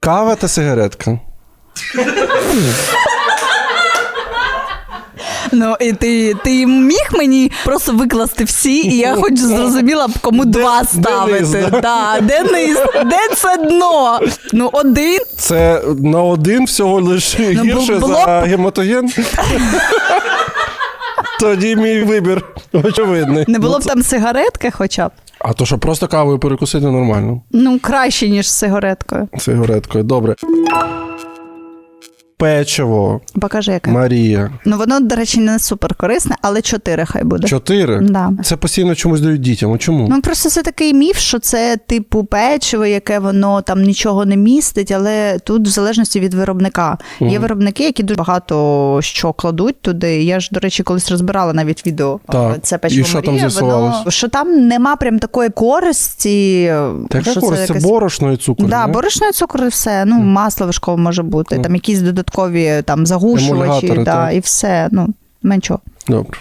Кава та сигаретка. Ну і ти, ти міг мені просто викласти всі, і я хоч зрозуміла б, кому два ставити. низ, да? Да, де низ, де це дно? Ну, один. Це на один всього лише Ну, гірше було за б- гематоген. Тоді мій вибір очевидний. Не було Ну, б там сигаретки хоча б. А то що просто кавою перекусити нормально. Ну, краще, ніж з сигареткою. Сигареткою. Добре. Печиво. Покажи, яке. Марія. Ну, воно, до речі, не супер корисне, але чотири хай буде. Чотири. Да. Це постійно чомусь дають дітям. Чому? Ну просто це такий міф, що це типу печиво, яке воно там нічого не містить, але тут в залежності від виробника. Є виробники, які дуже багато що кладуть туди. Я ж, до речі, колись розбирала навіть відео. Так. Це печиво І що там Марія, з'ясувалось? воно, що там нема прям такої користі. Така що користь, це якесь- борошно і цукор. Да, борошно і цукор і все. Ну, масло вершкове може бути, там якісь додаткові там загушувачі, Емульгатори, да, так. і все. Ну, менчо. Добре.